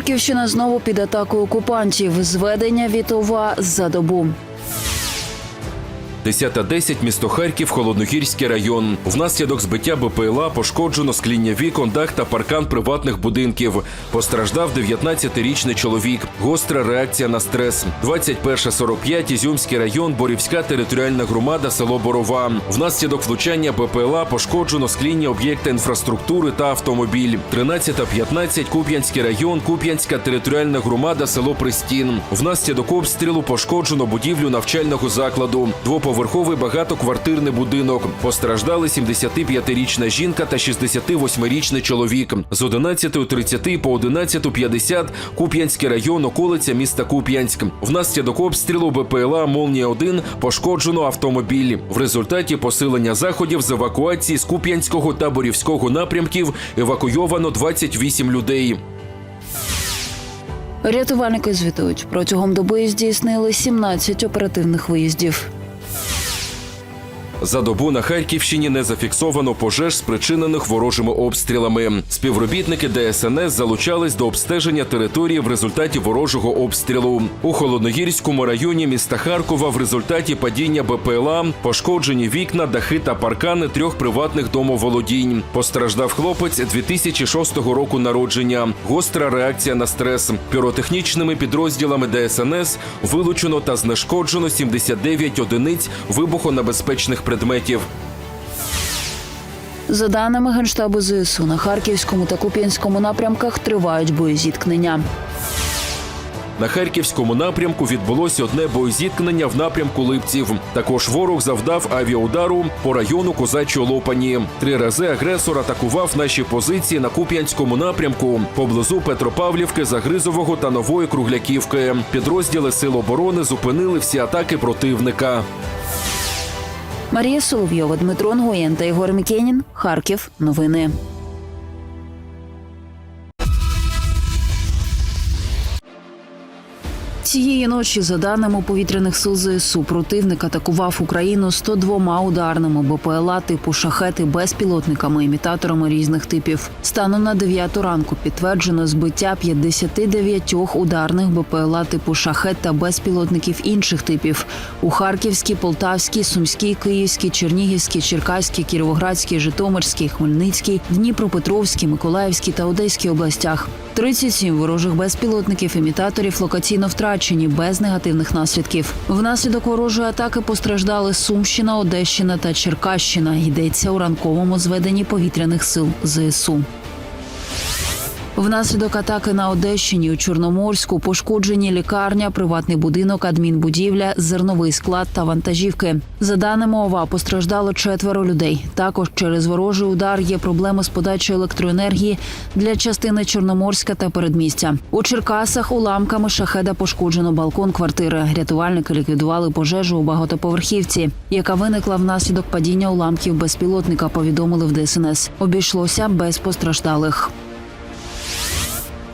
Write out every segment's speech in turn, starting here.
Харківщина знову під атакою окупантів. Зведення від ОВА за добу. 10.10 місто Харків, Холодногірський район. Внаслідок збиття БПЛА пошкоджено скління вікон, дах та паркан приватних будинків. Постраждав 19-річний чоловік. Гостра реакція на стрес. 21.45 Ізюмський район, Борівська територіальна громада, село Борова. Внаслідок влучання БПЛА пошкоджено скління об'єкта інфраструктури та автомобіль. 13.15 Куп'янський район, Куп'янська територіальна громада, село Пристін. Внаслідок обстрілу пошкоджено будівлю навчального закладу. Двоповерховий багатоквартирний будинок. Постраждали 75-річна жінка та 68-річний чоловік. З 11.30 по 11.50 Куп'янський район, околиця міста Куп'янськ. Внаслідок обстрілу БПЛА Молнія-1 пошкоджено автомобіль. В результаті посилення заходів з евакуації з Куп'янського та Борівського напрямків евакуйовано 28 людей. Рятувальники звітують, протягом доби здійснили 17 оперативних виїздів. За добу на Харківщині не зафіксовано пожеж, спричинених ворожими обстрілами. Співробітники ДСНС залучались до обстеження території в результаті ворожого обстрілу. У холодногірському районі міста Харкова в результаті падіння БПЛА пошкоджені вікна, дахи та паркани трьох приватних домоволодінь. Постраждав хлопець 2006 року народження. Гостра реакція на стрес. Піротехнічними підрозділами ДСНС вилучено та знешкоджено 79 одиниць вибухонебезпечних предметів. За даними Генштабу ЗСУ, на Харківському та Куп'янському напрямках тривають боєзіткнення. На харківському напрямку відбулося одне боєзіткнення в напрямку Липців. Також ворог завдав авіаудару по району Козачої Лопані. Три рази агресор атакував наші позиції на Куп'янському напрямку поблизу Петропавлівки, Загризового та Нової Кругляківки. Підрозділи Сил оборони зупинили всі атаки противника. Марія Соловйова, Дмитро Нгоєн та Ігор Мікенін. Харків. Новини. Цієї ночі, за даними повітряних сил ЗСУ, противник атакував Україну 102 ударними БПЛА типу шахети безпілотниками, імітаторами різних типів. Станом на 9 ранку підтверджено збиття 59 ударних БПЛА типу шахет та безпілотників інших типів у Харківській, Полтавській, Сумській, Київській, Чернігівській, Черкаській, Кіровоградській, Житомирській, Хмельницькій, Дніпропетровській, Миколаївській та Одеській областях. 37 ворожих безпілотників імітаторів локаційно втрачені без негативних наслідків. Внаслідок ворожої атаки постраждали Сумщина, Одещина та Черкащина. Йдеться у ранковому зведенні повітряних сил ЗСУ. Внаслідок атаки на Одещині у Чорноморську пошкоджені лікарня, приватний будинок, адмінбудівля, зерновий склад та вантажівки. За даними ОВА, постраждало четверо людей. Також через ворожий удар є проблеми з подачею електроенергії для частини Чорноморська та передмістя. У Черкасах уламками шахеда пошкоджено балкон квартири. Рятувальники ліквідували пожежу у багатоповерхівці, яка виникла внаслідок падіння уламків безпілотника. Повідомили в ДСНС. Обійшлося без постраждалих.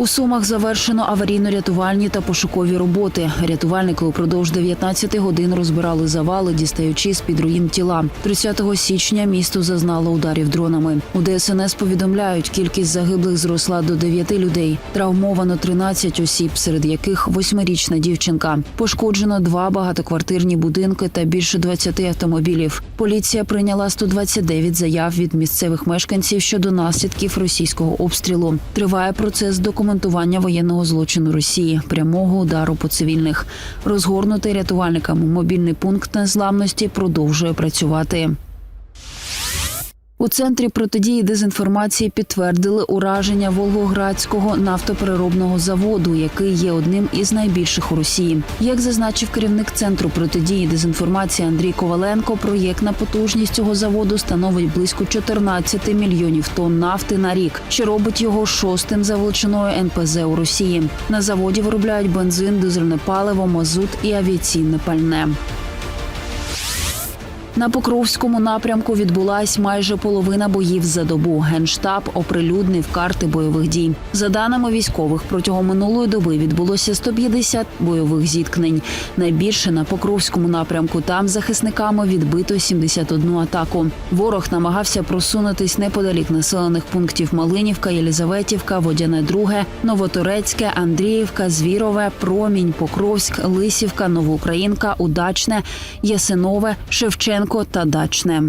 У Сумах завершено аварійно-рятувальні та пошукові роботи. Рятувальники упродовж 19 годин розбирали завали, дістаючи з під руїн тіла. 30 січня місто зазнало ударів дронами. У ДСНС повідомляють, кількість загиблих зросла до 9 людей. Травмовано 13 осіб, серед яких восьмирічна дівчинка. Пошкоджено два багатоквартирні будинки та більше 20 автомобілів. Поліція прийняла 129 заяв від місцевих мешканців щодо наслідків російського обстрілу. Триває процес документування воєнного злочину Росії, прямого удару по цивільних. Розгорнутий рятувальниками мобільний пункт незламності продовжує працювати. У центрі протидії дезінформації підтвердили ураження Волгоградського нафтопереробного заводу, який є одним із найбільших у Росії. Як зазначив керівник центру протидії дезінформації Андрій Коваленко, проєктна потужність цього заводу становить близько 14 мільйонів тонн нафти на рік, що робить його шостим за величиною НПЗ у Росії. На заводі виробляють бензин, дизельне паливо, мазут і авіаційне пальне. На Покровському напрямку відбулась майже половина боїв за добу. Генштаб оприлюднив карти бойових дій. За даними військових, протягом минулої доби відбулося 150 бойових зіткнень. Найбільше на Покровському напрямку. Там захисниками відбито 71 атаку. Ворог намагався просунутись неподалік населених пунктів Малинівка, Єлізаветівка, Водяне Друге, Новоторецьке, Андріївка, Звірове, Промінь, Покровськ, Лисівка, Новоукраїнка, Удачне, Ясинове, Шевченко та Дачне.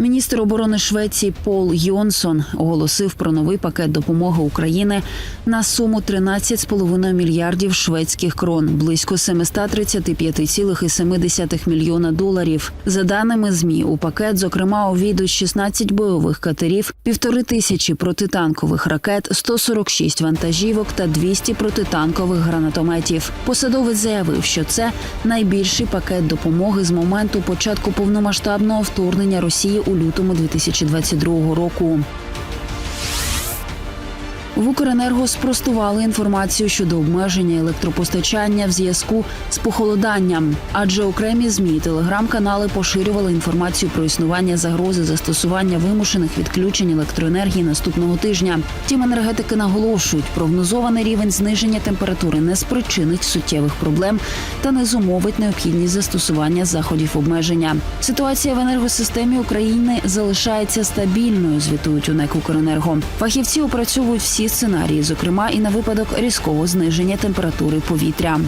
Міністр оборони Швеції Пол Йонсон оголосив про новий пакет допомоги України на суму 13,5 мільярдів шведських крон, близько 735,7 мільйона доларів. За даними змі, у пакет зокрема увійдуть 16 бойових катерів, півтори тисячі протитанкових ракет, 146 вантажівок та 200 протитанкових гранатометів. Посадовець заявив, що це найбільший пакет допомоги з моменту початку повномасштабного вторгнення Росії у лютому 2022 року. В Укренерго спростували інформацію щодо обмеження електропостачання в зв'язку з похолоданням, адже окремі змі телеграм-канали поширювали інформацію про існування загрози застосування вимушених відключень електроенергії наступного тижня. Втім, енергетики наголошують, прогнозований рівень зниження температури не спричинить суттєвих проблем та не зумовить необхідність застосування заходів обмеження. Ситуація в енергосистемі України залишається стабільною. Звітують у НЕК «Укренерго». Фахівці опрацьовують всі сценарії, зокрема і на випадок різкого зниження температури повітря.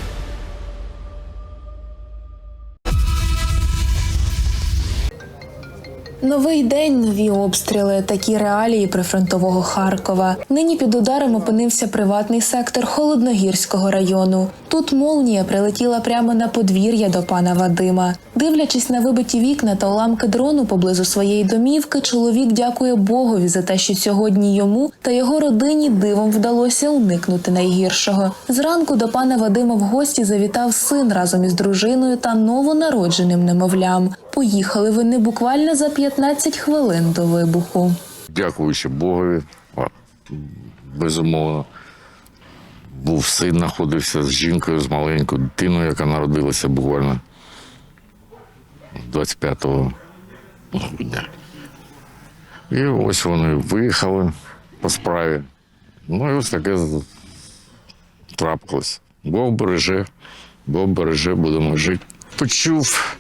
Новий день, нові обстріли, такі реалії прифронтового Харкова. Нині під ударом опинився приватний сектор холодногірського району. Тут молнія прилетіла прямо на подвір'я до пана Вадима. Дивлячись на вибиті вікна та уламки дрону поблизу своєї домівки, чоловік дякує Богові за те, що сьогодні йому та його родині дивом вдалося уникнути найгіршого. Зранку до пана Вадима в гості завітав син разом із дружиною та новонародженим немовлям. Поїхали вони буквально за 15 хвилин до вибуху. дякуючи Богові, безумовно. Був син, знаходився з жінкою, з маленькою дитиною, яка народилася буквально 25 грудня. І ось вони виїхали по справі. Ну і ось таке трапилось. Бог береже, Бог береже, будемо жити. Почув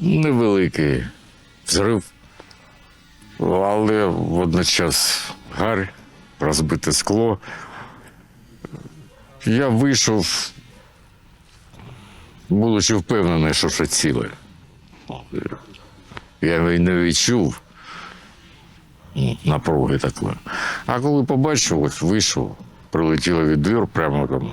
невеликий взрив але водночас гарь, розбите скло. Я вийшов, будучи впевнений, що це ціле. Я й не відчув напруги такої. А коли побачив, ось вийшов, прилетіло від двір прямо там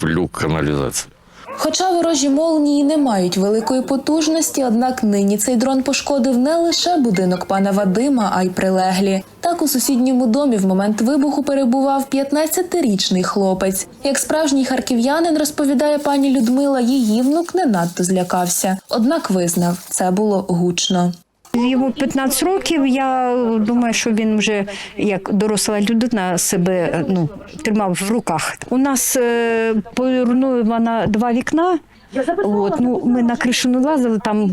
в люк каналізації. Хоча ворожі молнії не мають великої потужності, однак нині цей дрон пошкодив не лише будинок пана Вадима, а й прилеглі. Так у сусідньому домі в момент вибуху перебував 15-річний хлопець. Як справжній харків'янин розповідає пані Людмила, її внук не надто злякався. Однак визнав, це було гучно. Йому 15 років. Я думаю, що він вже як доросла людина себе ну, тримав в руках. У нас е, поруйнована два вікна. От, ну, ми на кришу не лазили, там,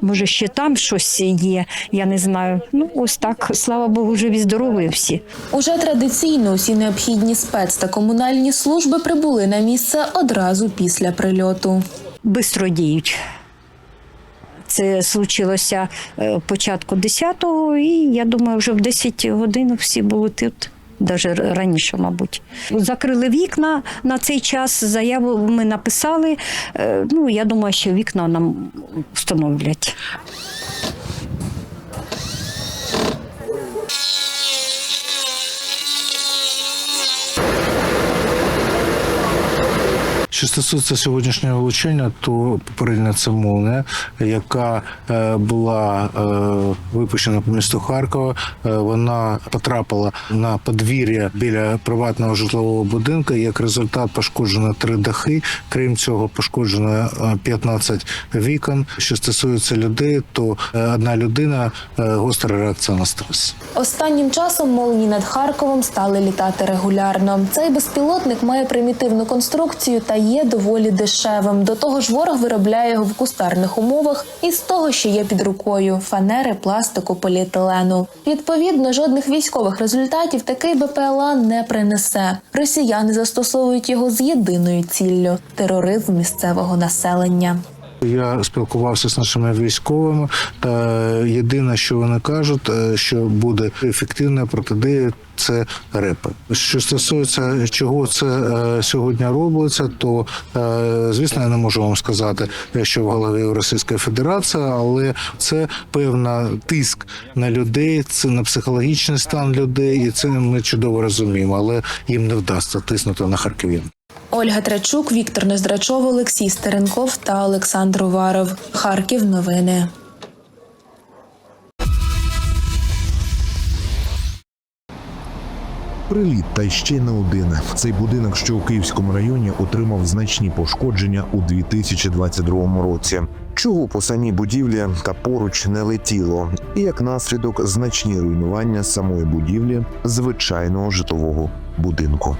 може, ще там щось є, я не знаю. Ну, ось так, слава Богу, живі здорові всі. Уже традиційно усі необхідні спец та комунальні служби прибули на місце одразу після прильоту. Бистро діють. Це случилося е, початку 10-го, і я думаю, вже в 10 годин всі були тут. Навіть раніше, мабуть. Закрили вікна на цей час, заяву ми написали. Е, Ну, я думаю, що вікна нам встановлять. Що стосується сьогоднішнього влучання, то попередньо це молния, яка е, була е, випущена по місту Харкова. Е, вона потрапила на подвір'я біля приватного житлового будинку. Як результат пошкоджено три дахи. Крім цього, пошкоджено е, 15 вікон. Що стосується людей, то одна людина гостра реакція на стрес. Останнім часом молнії над Харковом стали літати регулярно. Цей безпілотник має примітивну конструкцію та є доволі дешевим. До того ж, ворог виробляє його в кустарних умовах із того, що є під рукою: фанери, пластику, поліетилену. Відповідно, жодних військових результатів такий БПЛА не принесе. Росіяни застосовують його з єдиною ціллю тероризм місцевого населення. Я спілкувався з нашими військовими, та єдине, що вони кажуть, е, що буде ефективна протидія. Це репи. Що стосується чого це е, сьогодні робиться, то е, звісно я не можу вам сказати, що в голові Російської Федерації, але це певна тиск на людей, це на психологічний стан людей, і це ми чудово розуміємо, але їм не вдасться тиснути на харків'ян. Ольга Трачук, Віктор Нездрачов, Олексій Стеренков та Олександр Уваров. Харків. Новини. Приліт та ще не один. Цей будинок, що у Київському районі, отримав значні пошкодження у 2022 році. Чого по самій будівлі та поруч не летіло, і як наслідок значні руйнування самої будівлі звичайного житлового будинку.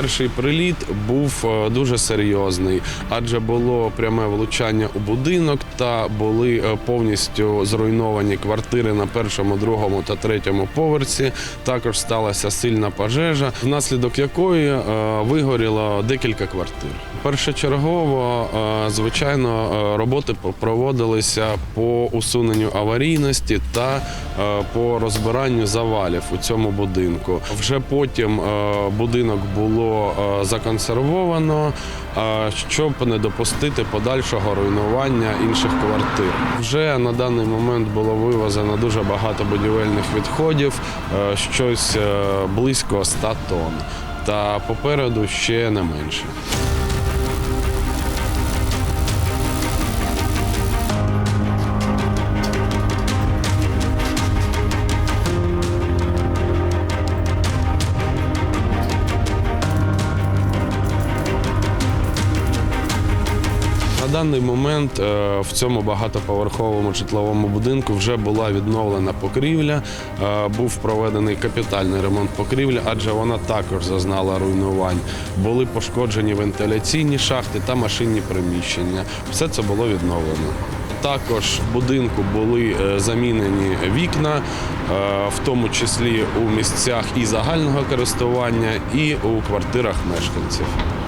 Перший приліт був е, дуже серйозний, адже було пряме влучання у будинок та були е, повністю зруйновані квартири на першому, другому та третьому поверсі. Також сталася сильна пожежа, внаслідок якої е, вигоріло декілька квартир. Першочергово, звичайно, роботи проводилися по усуненню аварійності та по розбиранню завалів у цьому будинку. Вже потім будинок було е, законсервовано, е, щоб не допустити подальшого руйнування інших квартир. Вже на даний момент було вивезено дуже багато будівельних відходів, е, щось близько 100 тонн. Та попереду ще не менше. Даний момент е, в цьому багатоповерховому житловому будинку вже була відновлена покрівля, е, був проведений капітальний ремонт покрівлі, адже вона також зазнала руйнувань. Були пошкоджені вентиляційні шахти та машинні приміщення. Все це було відновлено. Також в будинку були е, замінені вікна, в тому числі у місцях і загального користування, і у квартирах мешканців.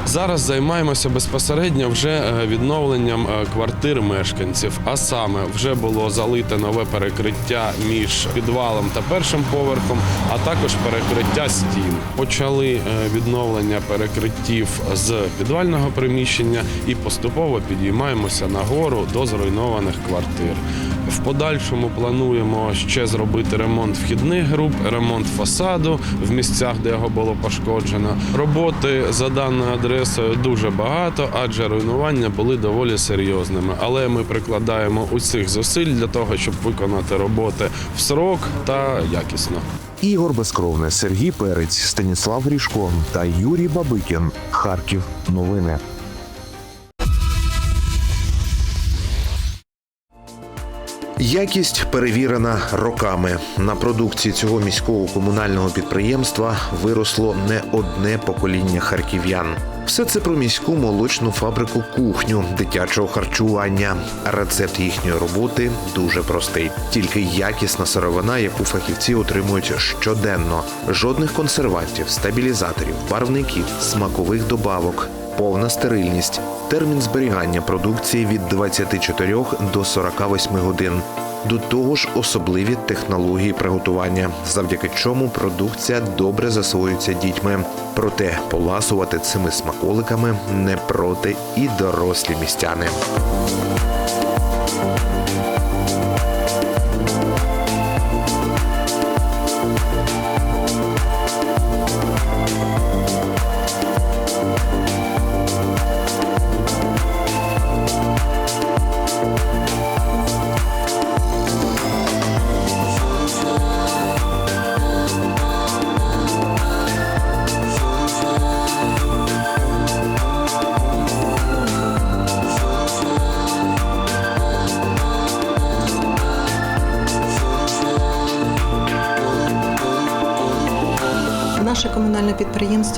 Зараз займаємося безпосередньо вже е, відновленням е, квартир мешканців. А саме вже було залите нове перекриття між підвалом та першим поверхом, а також перекриття стін. Почали е, відновлення перекриттів з підвального приміщення і поступово підіймаємося нагору до зруйнованих квартир. В подальшому плануємо ще зробити ремонт вхідних груп, ремонт фасаду в місцях, де його було пошкоджено. Роботи за даною адресою дуже багато, адже руйнування були доволі серйозними. Але ми прикладаємо усіх зусиль для того, щоб виконати роботи в срок та якісно. Ігор Безкровне, Сергій Перець, Станіслав Грішко та Юрій Бабикін. Харків. Новини. Якість перевірена роками. На продукції цього міського комунального підприємства виросло не одне покоління харків'ян. Все це про міську молочну фабрику кухню дитячого харчування. Рецепт їхньої роботи дуже простий, тільки якісна сировина, яку фахівці отримують щоденно. Жодних консервантів, стабілізаторів, барвників, смакових добавок. Повна стерильність, термін зберігання продукції від 24 до 48 годин. До того ж, особливі технології приготування, завдяки чому продукція добре засвоюється дітьми. Проте поласувати цими смаколиками не проти і дорослі містяни.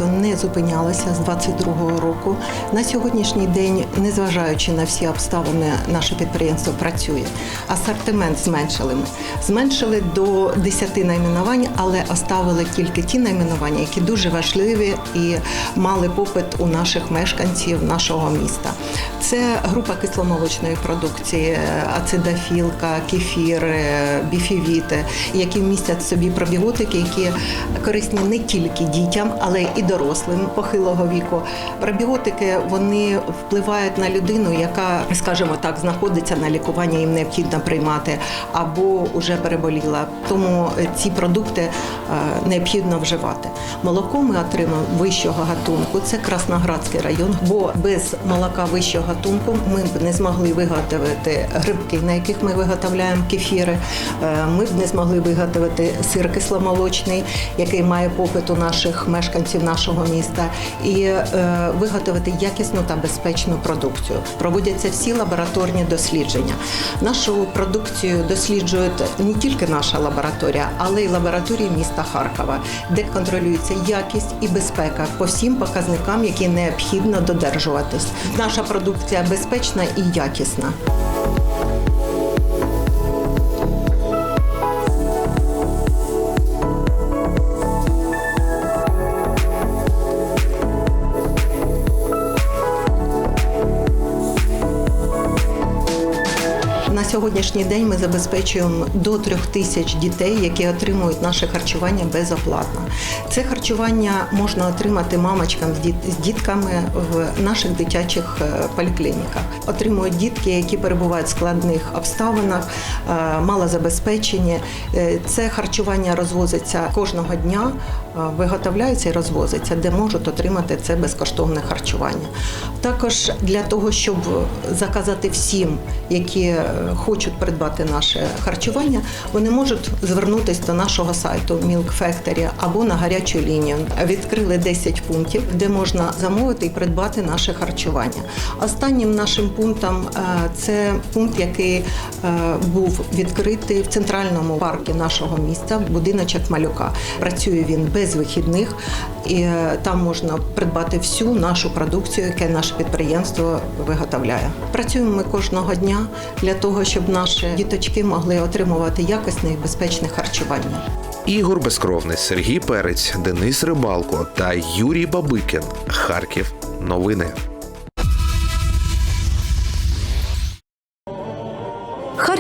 Підприємство не зупинялося з 22-го року. На сьогоднішній день, незважаючи на всі обставини, наше підприємство працює. Асортимент зменшили ми. Зменшили до 10 найменувань, але оставили тільки ті найменування, які дуже важливі і мали попит у наших мешканців нашого міста. Це група кисломолочної продукції, ацидофілка, кефір, е, біфівіти, які містять в собі пробіотики, які корисні не тільки дітям, але і дорослим похилого віку. Пробіотики вони впливають на людину, яка, скажімо так, знаходиться на лікуванні, їм необхідно приймати, або вже переболіла. Тому е, ці продукти е, необхідно вживати. Молоко ми отримуємо вищого гатунку. Це Красноградський район, бо без молока вищого гатунку ми б не змогли виготовити грибки, на яких ми виготовляємо кефіри. Е, Ми б не змогли виготовити сир кисломолочний, який має попит у наших мешканців нашого міста, і е, виготовити якісну та безпечну продукцію. Проводяться всі лабораторні дослідження. Нашу продукцію досліджують не тільки наша лабораторія, але й лабораторії міста Харкова, де контролюється якість і безпека по всім показникам, які необхідно додержуватись. Наша продукція безпечна і якісна. Сьогоднішній день ми забезпечуємо до трьох тисяч дітей, які отримують наше харчування безоплатно. Це харчування можна отримати мамочкам з дітками в наших дитячих е, поліклініках. Отримують дітки, які перебувають в складних обставинах, е, малозабезпечені. Е, Це харчування розвозиться кожного дня, виготовляється і розвозиться, де можуть отримати це безкоштовне харчування. Також для того, щоб заказати всім, які е, хочуть придбати наше харчування, вони можуть звернутися до нашого сайту Milk Factory або на гарячу лінію. Відкрили 10 пунктів, де можна замовити і придбати наше харчування. Останнім нашим пунктом е, це пункт, який е, був відкритий в центральному парку нашого міста, будиночок малюка. Працює він без вихідних, і е, там можна придбати всю нашу продукцію, яке наше підприємство виготовляє. Працюємо ми кожного дня для того, щоб наші діточки могли отримувати якісне і безпечне харчування. Ігор Безкровний, Сергій Перець, Денис Рибалко та Юрій Бабикін. Харків. Новини.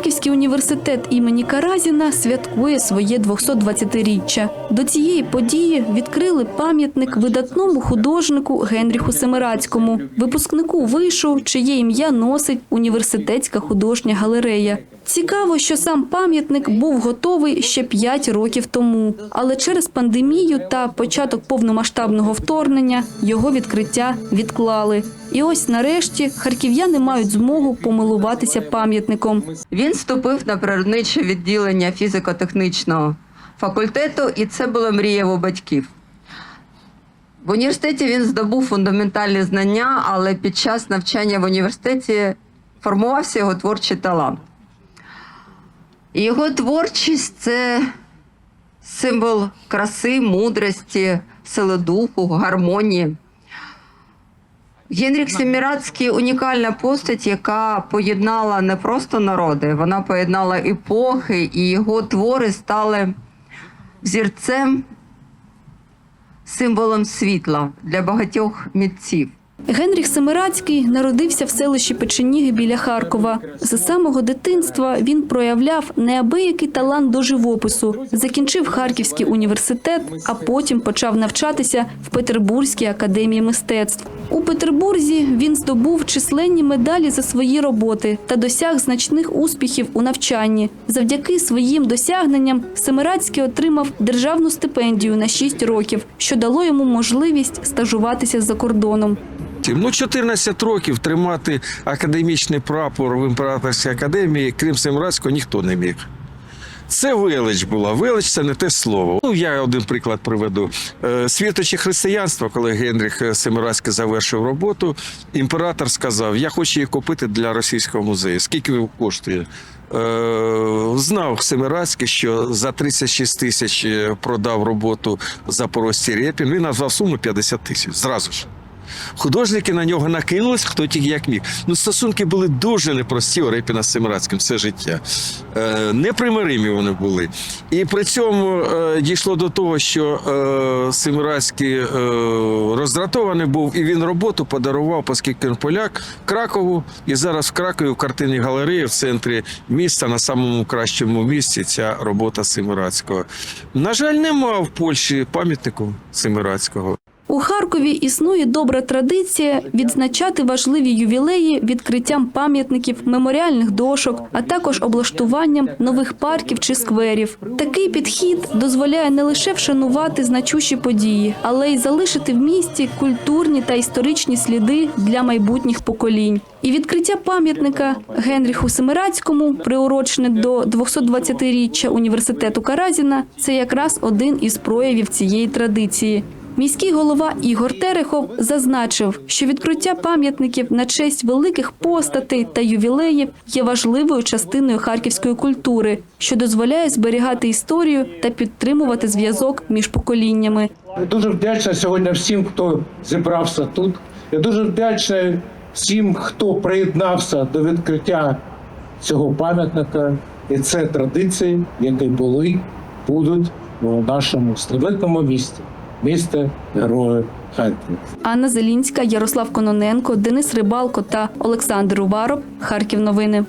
Харківський університет імені Каразіна святкує своє 220-річчя. До цієї події відкрили пам'ятник видатному художнику Генріху Семирацькому, випускнику вишу, чиє ім'я носить університетська художня галерея. Цікаво, що сам пам'ятник був готовий ще 5 років тому, але через пандемію та початок повномасштабного вторгнення його відкриття відклали. І ось нарешті харків'яни мають змогу помилуватися пам'ятником. Він вступив на природниче відділення фізико-технічного факультету, і це була мрія батьків. В університеті він здобув фундаментальні знання, але під час навчання в університеті формувався його творчий талант. Його творчість це символ краси, мудрості, сили духу, гармонії. Генріх Семірацький унікальна постать, яка поєднала не просто народи, вона поєднала епохи, і його твори стали взірцем, символом світла для багатьох митців. Генріх Семирацький народився в селищі Печеніги біля Харкова. З самого дитинства він проявляв неабиякий талант до живопису, закінчив Харківський університет, а потім почав навчатися в Петербурзькій академії мистецтв. У Петербурзі він здобув численні медалі за свої роботи та досяг значних успіхів у навчанні. Завдяки своїм досягненням Семирацький отримав державну стипендію на 6 років, що дало йому можливість стажуватися за кордоном. Ну, 14 років тримати академічний прапор в імператорській академії, крім Семирадського, ніхто не міг. Це велич була. Велич це не те слово. Ну, я один приклад приведу. Е, Світочі християнства, коли Генріх Семирадський завершив роботу, імператор сказав: Я хочу її купити для російського музею. Скільки коштує? Е, знав Семирадський, що за 36 тисяч е, продав роботу Запорожці Рєпін. Він назвав суму 50 тисяч зразу ж. Художники на нього накинулись, хто тільки як міг. Ну, стосунки були дуже непрості у Репіна з Семирадським все життя. Е, непримиримі вони були. І при цьому е, дійшло до того, що е, Семирадський е, роздратований був, і він роботу подарував, оскільки він поляк, Кракову. І зараз в Кракові в картинній галереї в центрі міста на самому кращому місці ця робота Семирадського. На жаль, нема в Польщі пам'ятнику Семирадського. У Харкові існує добра традиція відзначати важливі ювілеї відкриттям пам'ятників, меморіальних дошок, а також облаштуванням нових парків чи скверів. Такий підхід дозволяє не лише вшанувати значущі події, але й залишити в місті культурні та історичні сліди для майбутніх поколінь. І відкриття пам'ятника Генріху Семирацькому, приурочене до 220-річчя університету Каразіна, це якраз один із проявів цієї традиції. Міський голова Ігор Терехов зазначив, що відкриття пам'ятників на честь великих постатей та ювілеїв є важливою частиною харківської культури, що дозволяє зберігати історію та підтримувати зв'язок між поколіннями. Я дуже вдячна сьогодні всім, хто зібрався тут. Я дуже вдячний всім, хто приєднався до відкриття цього пам'ятника. І це традиції, які були, будуть у нашому славетному місті, місті Героя Харків. Анна Зелінська, Ярослав Кононенко, Денис Рибалко та Олександр Уваров. Харків новини.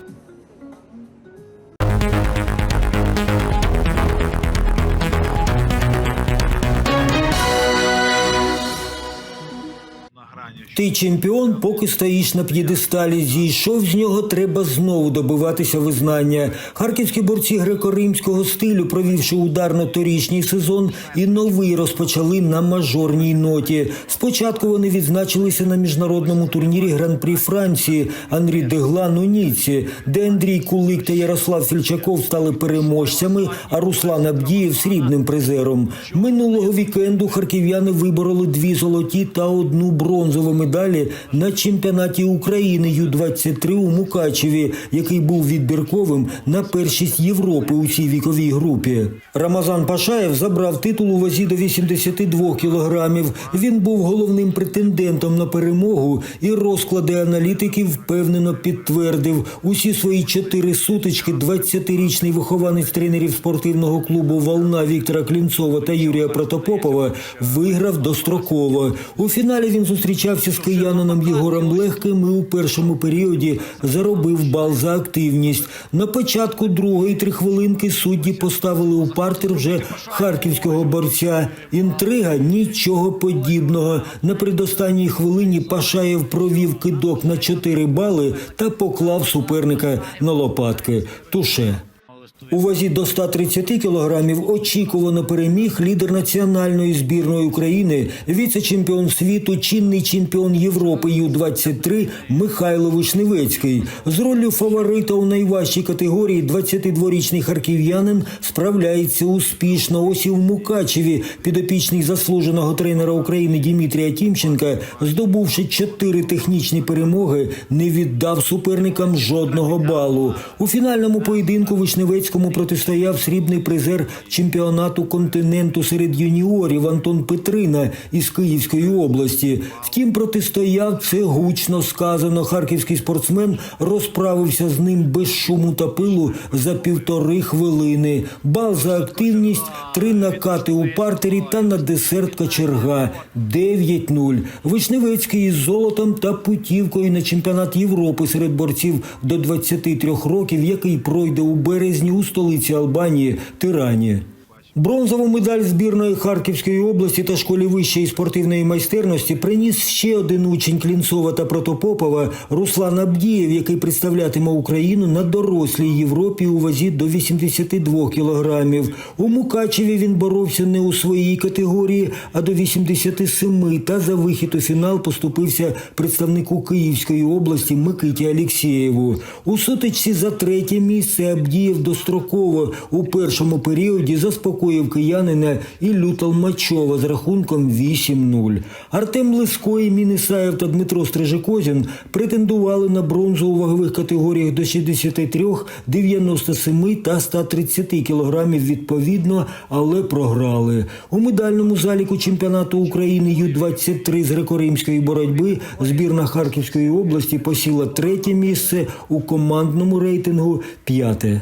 Ти чемпіон, поки стоїш на п'єдесталі. Зійшов з нього, треба знову добиватися визнання. Харківські борці греко-римського стилю, провівши ударно торічній сезон, і новий розпочали на мажорній ноті. Спочатку вони відзначилися на міжнародному турнірі Гран-прі Франції Анрі Деглан у Ніці, де Андрій Кулик та Ярослав Фільчаков стали переможцями, а Руслан Абдієв срібним призером. Минулого вікенду харків'яни вибороли дві золоті та одну бронзову медалі на чемпіонаті України Ю-23 у Мукачеві, який був відбірковим на першість Європи у цій віковій групі. Рамазан Пашаєв забрав титул у вазі до 82 кілограмів. Він був головним претендентом на перемогу, і розклади аналітиків впевнено підтвердив усі свої чотири сутички. 20-річний вихованець тренерів спортивного клубу Волна Віктора Клінцова та Юрія Протопопова виграв достроково. У фіналі він зустрічався з киянином Єгором Легким і у першому періоді заробив бал за активність. На початку другої три хвилинки судді поставили у партер вже харківського борця. Інтрига нічого подібного. На предостанній хвилині Пашаєв провів кидок на 4 бали та поклав суперника на лопатки. Туше. У вазі до 130 кілограмів очікувано переміг лідер національної збірної України, віце-чемпіон світу, чинний чемпіон Європи Ю-23 Михайло Вишневецький. З роллю фаворита у найважчій категорії 22-річний харків'янин справляється успішно. Ось і в Мукачеві підопічний заслуженого тренера України Дімітрія Тімченка, здобувши чотири технічні перемоги, не віддав суперникам жодного балу. У фінальному поєдинку Вишневецькому протистояв срібний призер чемпіонату континенту серед юніорів Антон Петрина із Київської області. Втім, протистояв це гучно сказано. Харківський спортсмен розправився з ним без шуму та пилу за півтори хвилини. Бал за активність, три накати у партері та на десерт кочерга 9-0. Вишневецький із золотом та путівкою на чемпіонат Європи серед борців до 23 років, який пройде у березні у столиці Албанії Тирані. Бронзову медаль збірної Харківської області та школі вищої спортивної майстерності приніс ще один учень Клінцова та Протопопова Руслан Абдієв, який представлятиме Україну на дорослій Європі у вазі до 82 кілограмів. У Мукачеві він боровся не у своїй категорії, а до 87 та за вихід у фінал поступився представнику Київської області Микиті Алєксєєву. У сутичці за третє місце Абдієв достроково у першому періоді заспокоїв заспокоїв киянина Іллю Толмачова з рахунком 8-0. Артем Лиско, Ісаєв та Дмитро Стрижакозін претендували на бронзу у вагових категоріях до 63, 97 та 130 кілограмів відповідно, але програли. У медальному заліку чемпіонату України Ю-23 з греко-римської боротьби збірна Харківської області посіла третє місце у командному рейтингу п'яте.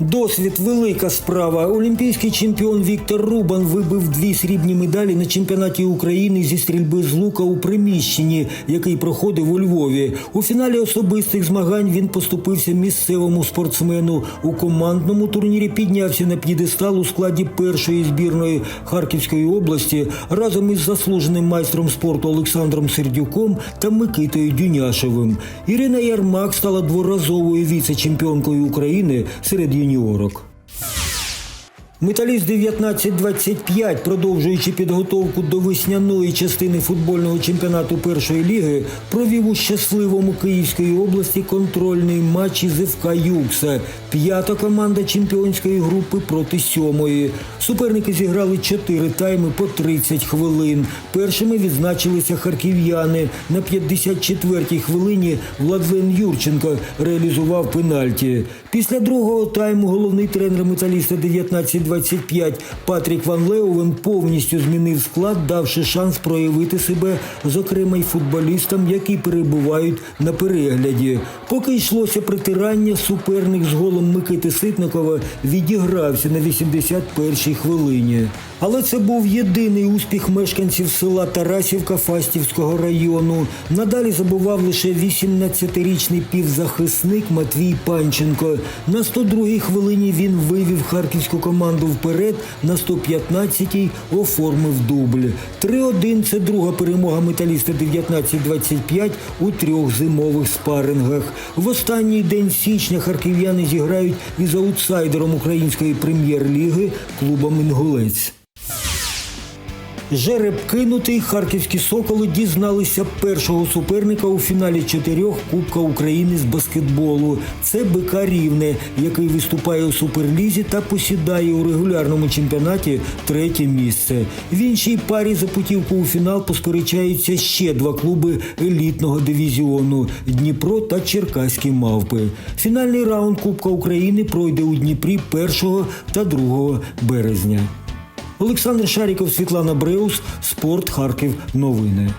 Досвід велика справа. Олімпійський чемпіон Віктор Рубан вибив дві срібні медалі на чемпіонаті України зі стрільби з лука у приміщенні, який проходив у Львові. У фіналі особистих змагань він поступився місцевому спортсмену. У командному турнірі піднявся на п'єдестал у складі першої збірної Харківської області разом із заслуженим майстром спорту Олександром Сердюком та Микитою Дюняшевим. Ірина Ярмак стала дворазовою віце-чемпіонкою України серед юніорок. Металіст 1925, продовжуючи підготовку до весняної частини футбольного чемпіонату першої ліги, провів у щасливому Київської області контрольний матч із ФК Юкса. П'ята команда чемпіонської групи проти сьомої. Суперники зіграли чотири тайми по 30 хвилин. Першими відзначилися харків'яни. На 54-й хвилині Владлен Юрченко реалізував пенальті. Після другого тайму головний тренер металіста 1925 Патрік Ван Леовен повністю змінив склад, давши шанс проявити себе, зокрема й футболістам, які перебувають на перегляді. Поки йшлося притирання, суперник з голом Микити Ситникова відігрався на 81-й хвилині. Але це був єдиний успіх мешканців села Тарасівка Фастівського району. Надалі забував лише 18-річний півзахисник Матвій Панченко. На 102-й хвилині він вивів харківську команду вперед, на 115-й оформив дубль. 3-1 – це друга перемога металіста 19-25 у трьох зимових спарингах. В останній день січня харків'яни зіграють із аутсайдером української прем'єр-ліги клубом Інгулець. Жереб кинутий, харківські соколи дізналися першого суперника у фіналі чотирьох Кубка України з баскетболу. Це БК Рівне, який виступає у суперлізі та посідає у регулярному чемпіонаті третє місце. В іншій парі за путівку у фінал посперечаються ще два клуби елітного дивізіону Дніпро та Черкаські мавпи. Фінальний раунд Кубка України пройде у Дніпрі 1 та 2 березня. Олександр Шаріков, Світлана Бреус, Спорт Харків. Новини.